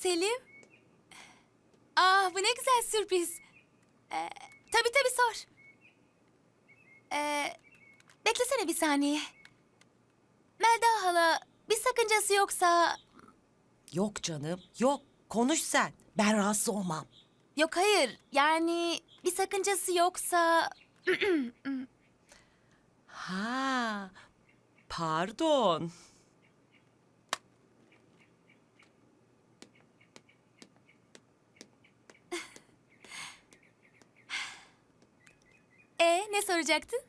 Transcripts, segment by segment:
Selim. Ah bu ne güzel sürpriz. Ee, tabii tabii sor. Ee, beklesene bir saniye. Melda hala bir sakıncası yoksa... Yok canım, yok. Konuş sen. Ben rahatsız olmam. Yok hayır yani bir sakıncası yoksa... Ha, pardon. E ne soracaktın?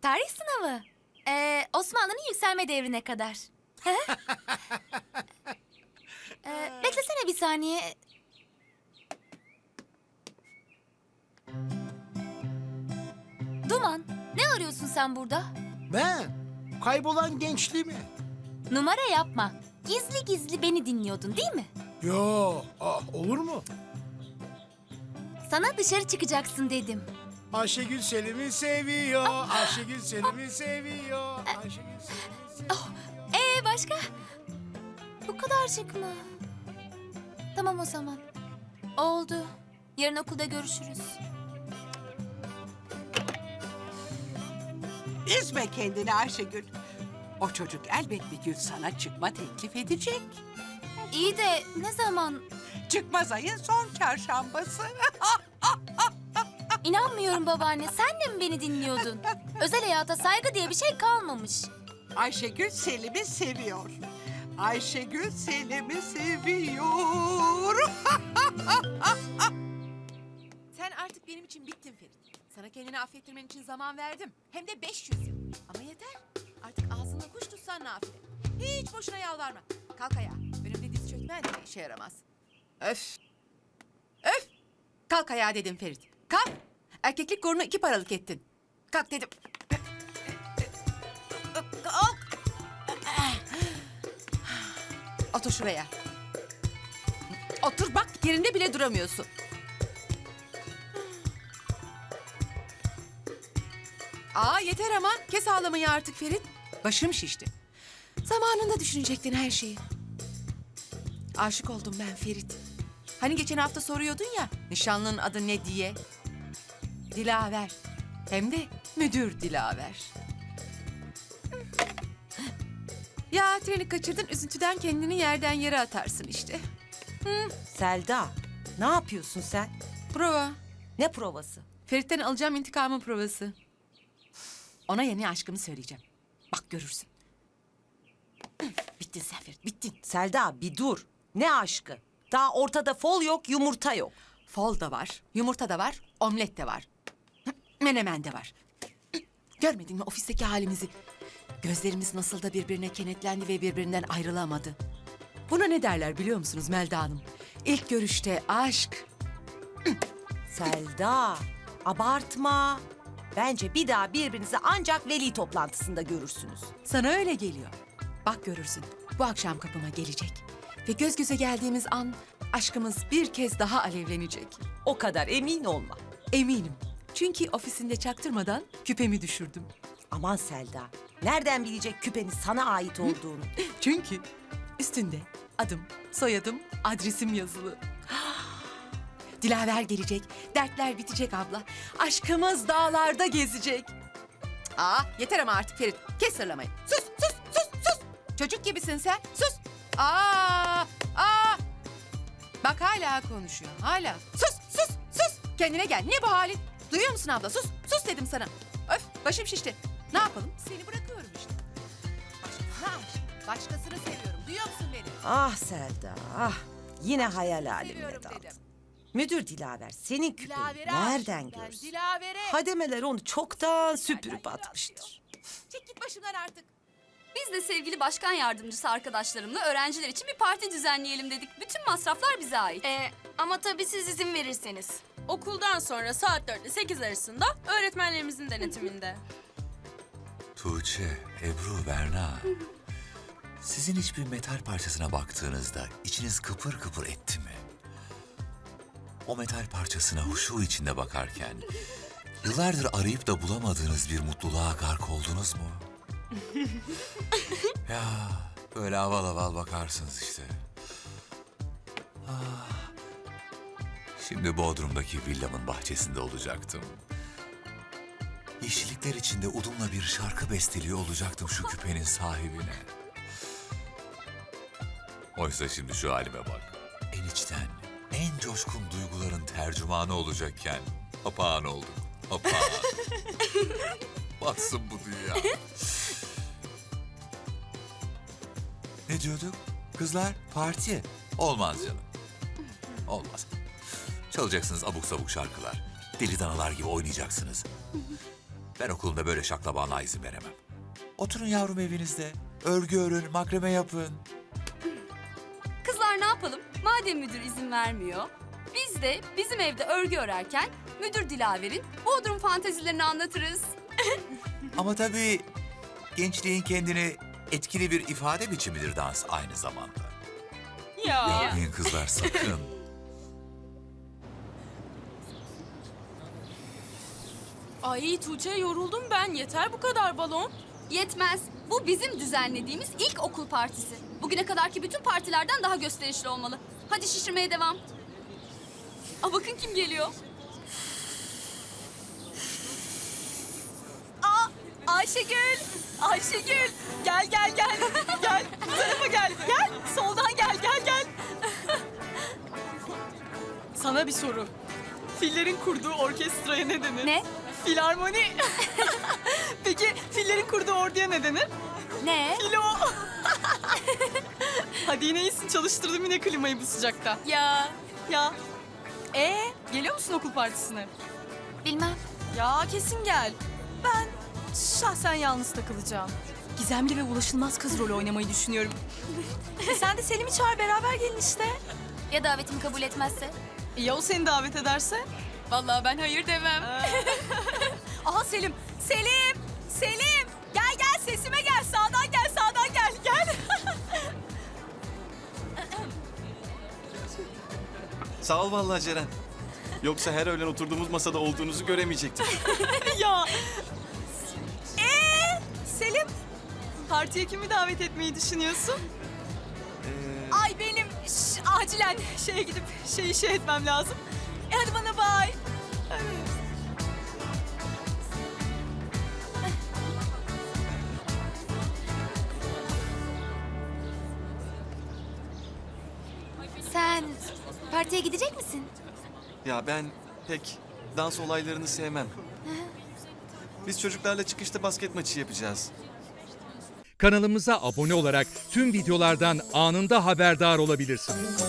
Tarih sınavı. Ee, Osmanlı'nın yükselme devrine kadar. Hı? ee, beklesene bir saniye. Duman, ne arıyorsun sen burada? Ben? Kaybolan gençliğimi. Numara yapma. Gizli gizli beni dinliyordun değil mi? Yo, ah, olur mu? Sana dışarı çıkacaksın dedim. Ayşegül Selim'i seviyor. Ayşegül Selim'i seviyor. Ayşegül Selim'i seviyor. Oh, ee başka? Bu kadarcık mı? Tamam o zaman. Oldu. Yarın okulda görüşürüz. Üzme kendini Ayşegül. O çocuk elbet bir gün sana çıkma teklif edecek. İyi de ne zaman? Çıkmaz ayın son çarşambası. İnanmıyorum babaanne. Sen de mi beni dinliyordun? Özel hayata saygı diye bir şey kalmamış. Ayşegül Selim'i seviyor. Ayşegül Selim'i seviyor. Sen artık benim için bittin Ferit. Sana kendini affettirmen için zaman verdim. Hem de 500 yıl. Ama yeter. Artık ağzına kuş tutsan nafile. Hiç boşuna yalvarma. Kalk ayağa. Önümde diz çökmen de işe yaramaz. Öf. Öf. Kalk ayağa dedim Ferit. Kalk. Erkeklik gururunu iki paralık ettin. Kalk dedim. Otur şuraya. Otur bak yerinde bile duramıyorsun. Aa yeter ama. Kes ağlamayı artık Ferit. Başım şişti. Zamanında düşünecektin her şeyi. Aşık oldum ben Ferit. Hani geçen hafta soruyordun ya nişanlının adı ne diye. Dilaver. Hem de müdür Dilaver. Ya treni kaçırdın üzüntüden kendini yerden yere atarsın işte. Selda, ne yapıyorsun sen? Prova. Ne provası? Ferit'ten alacağım intikamın provası. Ona yeni aşkımı söyleyeceğim. Bak görürsün. Bittin sen Ferit, bittin. Selda bir dur. Ne aşkı? Daha ortada fol yok, yumurta yok. Fol da var, yumurta da var, omlet de var. Menemen de var. Görmedin mi ofisteki halimizi? Gözlerimiz nasıl da birbirine kenetlendi ve birbirinden ayrılamadı. Buna ne derler biliyor musunuz Melda Hanım? İlk görüşte aşk. Selda, abartma. Bence bir daha birbirinizi ancak veli toplantısında görürsünüz. Sana öyle geliyor. Bak görürsün. Bu akşam kapıma gelecek. Ve göz göze geldiğimiz an aşkımız bir kez daha alevlenecek. O kadar emin olma. Eminim. Çünkü ofisinde çaktırmadan küpemi düşürdüm. Aman Selda, nereden bilecek küpenin sana ait olduğunu? Çünkü üstünde adım, soyadım, adresim yazılı. Dilaver gelecek, dertler bitecek abla. Aşkımız dağlarda gezecek. Aa yeter ama artık Ferit. Kes sırlamayı. Sus, sus, sus, sus. Çocuk gibisin sen. Sus. Aa, aa. Bak hala konuşuyor, hala. Sus, sus, sus. Kendine gel. Ne bu halin? Duyuyor musun abla? Sus, sus dedim sana. Öf, başım şişti. Ne yapalım? Seni bırakıyorum işte. Başkasına aşık. Başkasını seviyorum. Duyuyor musun beni? Ah Selda, ah. Yine hayal alemine Seviyorum daldın. dedim. Müdür Dilaver senin küpeyi Dilaver'e nereden aşığım ben, görsün? Dilaver'e. Hademeler onu çoktan süpürüp atmıştır. Çek git başımdan artık. Biz de sevgili başkan yardımcısı arkadaşlarımla öğrenciler için bir parti düzenleyelim dedik. Bütün masraflar bize ait. Ee, ama tabii siz izin verirseniz. Okuldan sonra saat 4 ile 8 arasında öğretmenlerimizin denetiminde. Tuğçe, Ebru, Berna. Sizin hiçbir metal parçasına baktığınızda içiniz kıpır kıpır etti mi? O metal parçasına huşu içinde bakarken yıllardır arayıp da bulamadığınız bir mutluluğa gark oldunuz mu? ya böyle aval aval bakarsınız işte. Şimdi Bodrum'daki villamın bahçesinde olacaktım. Yeşillikler içinde udumla bir şarkı besteliyor olacaktım şu küpenin sahibine. Oysa şimdi şu halime bak. En içten, en coşkun duyguların tercümanı olacakken papağan oldum. Papağan. Batsın bu dünya. ne diyorduk? Kızlar parti. Olmaz canım. Olmaz. Çalacaksınız abuk sabuk şarkılar. Deli danalar gibi oynayacaksınız. Ben okulumda böyle şaklabanlığa izin veremem. Oturun yavrum evinizde. Örgü örün, makreme yapın. Kızlar ne yapalım? Madem müdür izin vermiyor, biz de bizim evde örgü örerken müdür Dilaver'in Bodrum fantezilerini anlatırız. Ama tabii gençliğin kendini etkili bir ifade biçimidir dans aynı zamanda. Ya. Yapmayın kızlar sakın. Ay Tuğçe yoruldum ben. Yeter bu kadar balon. Yetmez. Bu bizim düzenlediğimiz ilk okul partisi. Bugüne kadarki bütün partilerden daha gösterişli olmalı. Hadi şişirmeye devam. Aa bakın kim geliyor. Aa Ayşegül. Ayşegül. Gel gel gel. Gel. Bu tarafa gel. Gel. Soldan gel gel gel. Sana bir soru. Fillerin kurduğu orkestraya ne denir? Ne? Filarmoni. Peki fillerin kurduğu orduya ne denir? Ne? Filo. Hadi yine iyisin çalıştırdım yine klimayı bu sıcakta. Ya. Ya. Ee, geliyor musun okul partisine? Bilmem. Ya kesin gel. Ben şahsen yalnız takılacağım. Gizemli ve ulaşılmaz kız rolü oynamayı düşünüyorum. e sen de Selim'i çağır beraber gelin işte. Ya davetimi kabul etmezse? E ya o seni davet ederse? Vallahi ben hayır demem. Selim. Selim. Selim. Gel gel sesime gel. Sağdan gel sağdan gel. Gel. Sağ ol vallahi Ceren. Yoksa her öğlen oturduğumuz masada olduğunuzu göremeyecektim. ya. Ee, Selim. Partiye kimi davet etmeyi düşünüyorsun? Ee, Ay benim şş, acilen şeye gidip şeyi şey etmem lazım. E hadi bana bay. Sen partiye gidecek misin? ya ben pek dans olaylarını sevmem. Biz çocuklarla çıkışta basket maçı yapacağız. Kanalımıza abone olarak tüm videolardan anında haberdar olabilirsiniz.